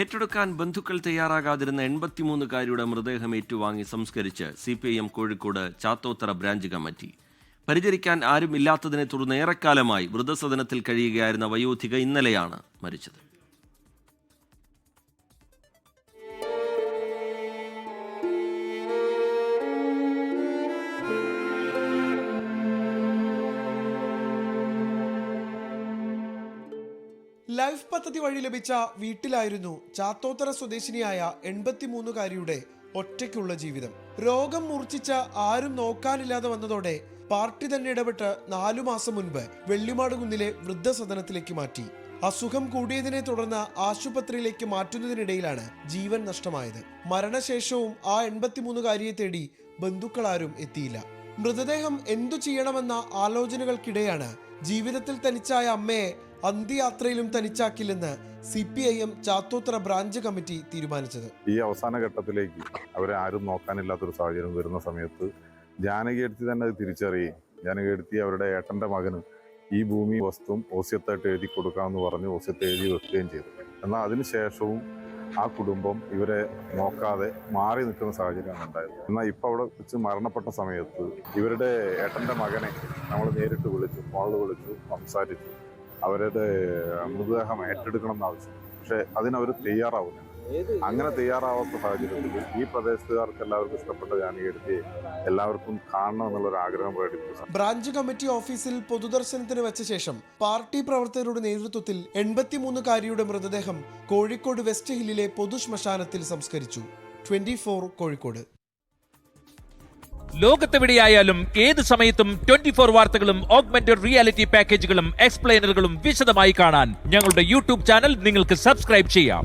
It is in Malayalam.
ഏറ്റെടുക്കാൻ ബന്ധുക്കൾ തയ്യാറാകാതിരുന്ന എൺപത്തിമൂന്നുകാരിയുടെ മൃതദേഹം ഏറ്റുവാങ്ങി സംസ്കരിച്ച് C P I M Kozhikode Chathothara branch committee. പരിചരിക്കാൻ ആരുമില്ലാത്തതിനെ തുടർന്ന് ഏറെക്കാലമായി വൃദ്ധസദനത്തിൽ കഴിയുകയായിരുന്ന വയോധിക ഇന്നലെയാണ് മരിച്ചത്. ലൈഫ് പദ്ധതി വഴി ലഭിച്ച വീട്ടിലായിരുന്നു ചാത്തോത്തറ സ്വദേശിനിയായ എൺപത്തിമൂന്നുകാരിയുടെ ഒറ്റയ്ക്കുള്ള ജീവിതം. രോഗം മൂർച്ഛിച്ച ആരും നോക്കാനില്ലാതെ വന്നതോടെ പാർട്ടി തന്നെ ഇടപെട്ട് നാലു മാസം മുൻപ് വെള്ളിമാട് കുന്നിലെ വൃദ്ധസദനത്തിലേക്ക് മാറ്റി. അസുഖം കൂടിയതിനെ തുടർന്ന് ആശുപത്രിയിലേക്ക് മാറ്റുന്നതിനിടയിലാണ് ജീവൻ നഷ്ടമായത്. മരണശേഷവും ആ എൺപത്തിമൂന്നുകാരിയെ തേടി ബന്ധുക്കളാരും എത്തിയില്ല. മൃതദേഹം എന്തു ചെയ്യണമെന്ന ആലോചനകൾക്കിടെയാണ് ജീവിതത്തിൽ തനിച്ചായ അമ്മയെ അന്ത്യയാത്രയിലും തനിച്ചാക്കില്ലെന്ന് C P I M Chathothara branch committee തീരുമാനിച്ചത്. ഈ അവസാന ഘട്ടത്തിലേക്ക് അവരെ ആരും നോക്കാനില്ലാത്തൊരു സാഹചര്യം വരുന്ന സമയത്ത് ജാനകി തന്നെ അത് തിരിച്ചറിയുകയും അവരുടെ ഏട്ടന്റെ മകന് ഈ ഭൂമി വസ്തു ഓസ്യത്തായിട്ട് എഴുതി കൊടുക്കാമെന്ന് പറഞ്ഞ് ഓസ്യത്ത് എഴുതി വെക്കുകയും ചെയ്തു. എന്നാൽ അതിനുശേഷവും ആ കുടുംബം ഇവരെ നോക്കാതെ മാറി നിൽക്കുന്ന സാഹചര്യമാണ് ഉണ്ടായത്. എന്നാൽ ഇപ്പം അവിടെ വെച്ച് മരണപ്പെട്ട സമയത്ത് ഇവരുടെ ഏട്ടന്റെ മകനെ നമ്മൾ നേരിട്ട് വിളിച്ചു ഫോണിൽ വിളിച്ചു സംസാരിച്ചു. അവരുടെ മൃതദേഹം ഏറ്റെടുക്കണം എന്നാവശ്യം പക്ഷേ അതിനവർ തയ്യാറാവുന്നില്ല. അങ്ങനെ തയ്യാറാവാത്ത സാഹചര്യത്തിൽ ഈ പ്രദേശത്തുകാർക്ക് എല്ലാവർക്കും ഇഷ്ടപ്പെട്ട ജാനകിയെടുത്തി എല്ലാവർക്കും കാണണം എന്നുള്ളൊരു ആഗ്രഹം പ്രകടിപ്പിച്ചു. ബ്രാഞ്ച് കമ്മിറ്റി ഓഫീസിൽ പൊതുദർശനത്തിന് വെച്ച ശേഷം പാർട്ടി പ്രവർത്തകരുടെ നേതൃത്വത്തിൽ എൺപത്തിമൂന്നുകാരിയുടെ മൃതദേഹം കോഴിക്കോട് വെസ്റ്റ് ഹില്ലിലെ പൊതുശ്മശാനത്തിൽ സംസ്കരിച്ചു. ട്വന്റി കോഴിക്കോട്. ലോകത്തെവിടെയായാലും ഏത് സമയത്തും ട്വന്റി ഫോർ വാർത്തകളും ഓഗ്മെന്റഡ് റിയാലിറ്റി പാക്കേജുകളും എക്സ്പ്ലെയിനറുകളും വിശദമായി കാണാൻ ഞങ്ങളുടെ യൂട്യൂബ് ചാനൽ നിങ്ങൾക്ക് സബ്സ്ക്രൈബ് ചെയ്യാം.